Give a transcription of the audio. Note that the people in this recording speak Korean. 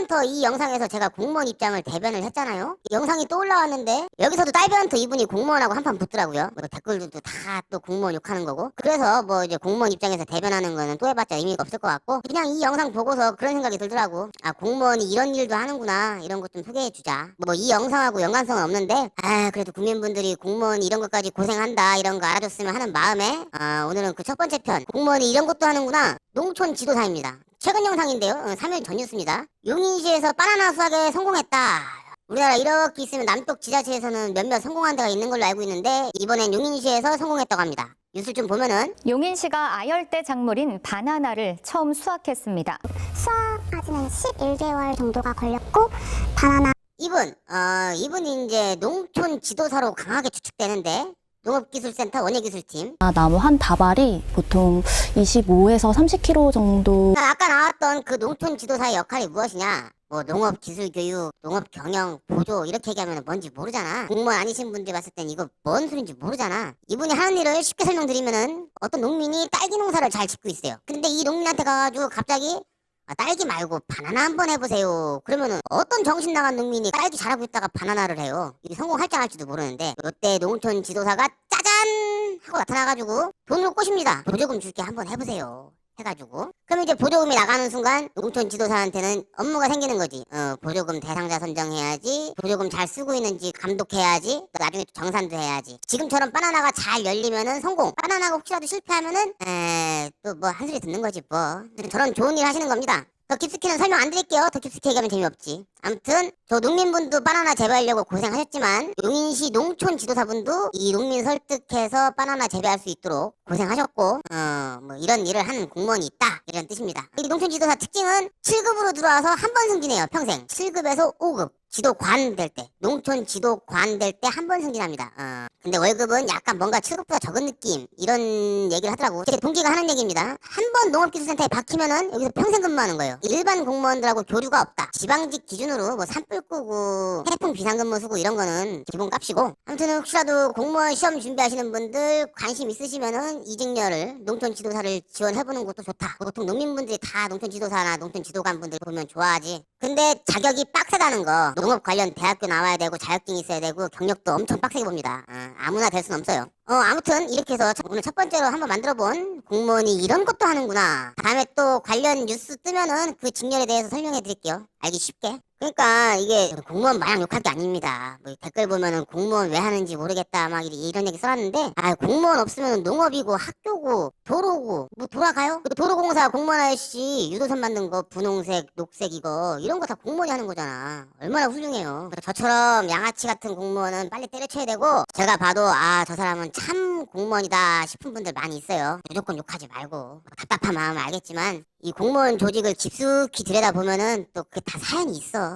딸배헌터 이 영상에서 제가 공무원 입장을 대변을 했잖아요. 영상이 또 올라왔는데 여기서도 딸배헌터 이분이 공무원하고 한판 붙더라고요. 뭐 댓글들도 다 또 공무원 욕하는 거고. 그래서 뭐 이제 공무원 입장에서 대변하는 거는 또 해봤자 의미가 없을 것 같고 그냥 이 영상 보고서 그런 생각이 들더라고. 아 공무원이 이런 일도 하는구나 이런 것 좀 소개해 주자. 뭐 이 영상하고 연관성은 없는데 아 그래도 국민분들이 공무원이 이런 것까지 고생한다 이런 거 알아줬으면 하는 마음에 아 오늘은 그 첫 번째 편 공무원이 이런 것도 하는구나 농촌 지도사입니다. 최근 영상인데요. 어, 3일 전 뉴스입니다. 용인시에서 바나나 수확에 성공했다. 우리나라 이렇게 있으면 남쪽 지자체에서는 몇몇 성공한 데가 있는 걸로 알고 있는데 이번엔 용인시에서 성공했다고 합니다. 뉴스 좀 보면은 용인시가 아열대 작물인 바나나를 처음 수확했습니다. 수확까지는 11개월 정도가 걸렸고 바나나 이분 어 이분이 이제 농촌 지도사로 강하게 추측되는데 농업기술센터 원예기술팀 아, 나무 한 다발이 보통 25에서 30kg 정도 아, 아까 나왔던 그 농촌 지도사의 역할이 무엇이냐? 뭐 농업 기술 교육, 농업 경영, 보조 이렇게 얘기하면 뭔지 모르잖아. 공무원 아니신 분들 봤을 땐 이거 뭔 소린지 모르잖아. 이분이 하는 일을 쉽게 설명드리면은 어떤 농민이 딸기 농사를 잘 짓고 있어요. 근데 이 농민한테 가가지고 갑자기 아, 딸기 말고 바나나 한번 해보세요. 그러면은 어떤 정신 나간 농민이 딸기 잘하고 있다가 바나나를 해요. 이게 성공할지 안 할지도 모르는데 이때 농촌 지도사가 짜잔 하고 나타나가지고 돈을 꼬십니다. 보조금 줄게 한번 해보세요. 해가지고 그럼 이제 보조금이 나가는 순간 농촌 지도사한테는 업무가 생기는 거지 어 보조금 대상자 선정해야지 보조금 잘 쓰고 있는지 감독해야지 나중에 또 정산도 해야지 지금처럼 바나나가 잘 열리면은 성공 바나나가 혹시라도 실패하면은 에 또 뭐 한 소리 듣는 거지 뭐 저런 좋은 일 하시는 겁니다 더 깊숙이는 설명 안 드릴게요. 더 깊숙이 얘기하면 재미없지. 아무튼 저 농민분도 바나나 재배하려고 고생하셨지만 용인시 농촌 지도사분도 이 농민 설득해서 바나나 재배할 수 있도록 고생하셨고 어 뭐 이런 일을 하는 공무원이 있다 이런 뜻입니다. 이 농촌 지도사 특징은 7급으로 들어와서 한 번 승진해요. 평생 7급에서 5급. 지도관 될 때, 농촌 지도관 될 때 한 번 승진합니다. 어. 근데 월급은 약간 뭔가 7급보다 적은 느낌 이런 얘기를 하더라고. 제 동기가 하는 얘기입니다. 한 번 농업기술센터에 박히면은 여기서 평생 근무하는 거예요. 일반 공무원들하고 교류가 없다. 지방직 기준으로 뭐 산불 끄고 태풍 비상근무 쓰고 이런 거는 기본 값이고. 아무튼 혹시라도 공무원 시험 준비하시는 분들 관심 있으시면은 이직녀를 농촌 지도사를 지원해보는 것도 좋다. 보통 농민분들이 다 농촌 지도사나 농촌 지도관 분들 보면 좋아하지. 근데 자격이 빡세다는 거 농업 관련 대학교 나와야 되고 자격증이 있어야 되고 경력도 엄청 빡세게 봅니다. 어, 아무나 될 수는 없어요. 어 아무튼 이렇게 해서 오늘 첫 번째로 한번 만들어본 공무원이 이런 것도 하는구나. 다음에 또 관련 뉴스 뜨면은 그 직렬에 대해서 설명해 드릴게요. 알기 쉽게. 그러니까 이게 공무원 마냥 욕할 게 아닙니다. 뭐 댓글 보면은 공무원 왜 하는지 모르겠다 막 이런 얘기 써놨는데 아 공무원 없으면 농업이고 학교고 도로고 뭐 돌아가요? 그 도로공사 공무원 아저씨 유도선 만든 거 분홍색 녹색 이거 이런 거 다 공무원이 하는 거잖아. 얼마나 훌륭해요. 저처럼 양아치 같은 공무원은 빨리 때려쳐야 되고 제가 봐도 아 저 사람은 참 공무원이다 싶은 분들 많이 있어요. 무조건 욕하지 말고 답답한 마음을 알겠지만 이 공무원 조직을 깊숙이 들여다 보면은 또 그 다 사연이 있어.